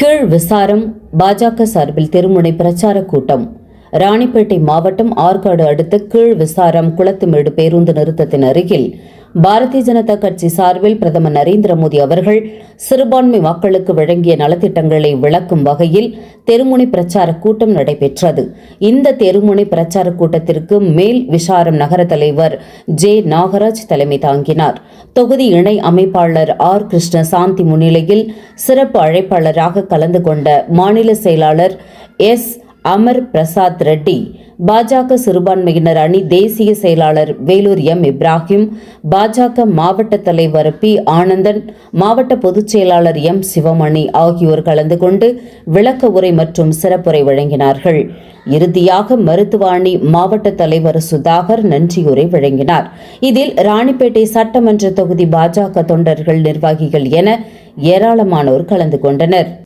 கீழ் விசாரம் பாஜக சார்பில் தெருமுனை பிரச்சார கூட்டம். ராணிப்பேட்டை மாவட்டம் ஆற்காடு அடுத்த கீழ் விசாரம் குளத்துமேடு பேருந்து நிறுத்தத்தின் அருகில் பாரதிய ஜனதா கட்சி சார்பில் பிரதமர் நரேந்திர மோடி அவர்கள் சிறுபான்மை மக்களுக்கு வழங்கிய நலத்திட்டங்களை விளக்கும் வகையில் தெருமுனை பிரச்சார கூட்டம் நடைபெற்றது. இந்த தெருமுனை பிரச்சார கூட்டத்திற்கு மேல் விசாரம் நகர தலைவர் ஜே நாகராஜ் தலைமை தாங்கினார். தொகுதி இணை அமைப்பாளர் ஆர் கிருஷ்ணசாந்தி முன்னிலையில் சிறப்பு அழைப்பாளராக கலந்து கொண்ட மாநில செயலாளர் எஸ் அமர் பிரசாத் ரெட்டி பாஜக சிறுபான்மையினர் அணி தேசிய செயலாளர் வேலூர் எம். இப்ராஹிம் பாஜக மாவட்ட தலைவர் பி. ஆனந்தன் மாவட்ட பொதுச் செயலாளர் எம். சிவமணி ஆகியோர் கலந்து கொண்டு விளக்க உரை மற்றும் சிறப்புரை வழங்கினார்கள். இறுதியாக மருத்துவாணி மாவட்ட தலைவர் சுதாகர் நன்றியுரை வழங்கினார். இதில் ராணிப்பேட்டை சட்டமன்ற தொகுதி பாஜக தொண்டர்கள் நிர்வாகிகள் என ஏராளமானோர் கலந்து கொண்டனர்.